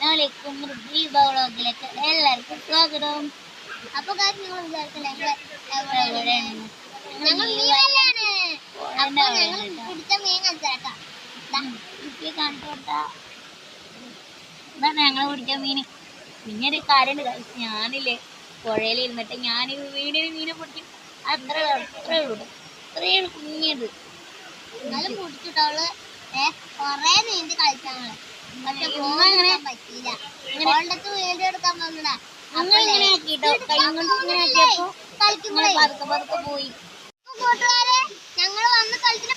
ഞങ്ങളിലേക്കും ബ്ലോഗിലേക്ക് എല്ലാവർക്കും സ്വാഗതം. അപ്പൊ കാര്യം നിങ്ങൾ വിചാരിക്കില്ല ഞങ്ങൾ മീനല്ലാണ് അപ്പൊ ഞങ്ങൾ പിടിച്ച മീൻ കാണിച്ചു കൊടുത്താ. ഇതാണ് ഞങ്ങൾ പിടിച്ച മീന്. പിന്നെ ഒരു കാര്യമുണ്ട്. ഞാനില്ലേ പുഴയിൽ ഇരുന്നിട്ട് ഞാൻ വീടിന് മീനെ പിടിക്കും. അത്ര അത്ര ഉള്ളൂ. അത്രയാണ് കുഞ്ഞത്. എന്നാലും പിടിച്ചിട്ടവൾ കൊറേ നീന്തി പക്ഷെ പറ്റിയില്ല. എടുക്കാൻ വന്നതാ കളിക്കുമ്പോഴേ കൂട്ടുകാരെ ഞങ്ങൾ വന്ന് കളിക്കുന്ന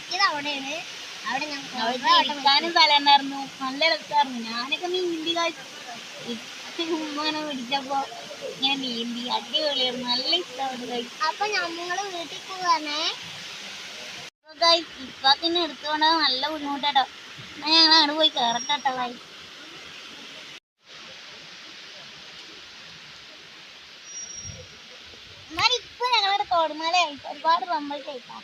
പറ്റിയത് അവിടെയാണ്. അവിടെ ഞങ്ങൾ സ്ഥലമായിരുന്നു നല്ല രസമായിരുന്നു. ഞാനൊക്കെ നീന്തി ഉമ്മനെ പിടിച്ചപ്പോ ഞാൻ നീന്തി അടിപൊളിയായിരുന്നു. നല്ല കഴിച്ചു അപ്പൊ ഞങ്ങൾ വീട്ടിൽ പോവാണേ. ഇപ്പാക്കിനെ എടുത്തുകൊണ്ട് നല്ല ബുദ്ധിമുട്ടാട്ടോ. എന്നാ ഞങ്ങൾ അവിടെ പോയി കയറട്ടോ വായി എന്നാൽ ഇപ്പൊ ഞങ്ങളുടെ തോടുമലയായി. ഒരുപാട് നമ്മൾ കഴിക്കാം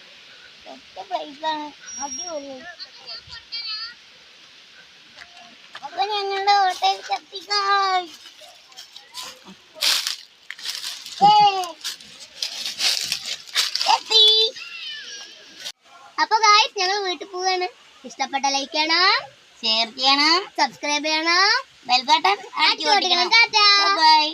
ഒറ്റ പ്ലേസാണ് അടിപൊളിയായി അപ്പൊ ഞങ്ങളുടെ ഹോട്ടൽ കത്തിക്കായി അപ്പൊ ഗായ്സ് ഞങ്ങൾ വീട്ടിൽ പോവാണ് ഇഷ്ടപ്പെട്ട ലൈക്ക് ചെയ്യണം ഷെയർ ചെയ്യണം സബ്സ്ക്രൈബ് ചെയ്യണം ബെൽ ബട്ടൺ ചെയ്യണം. Tata bye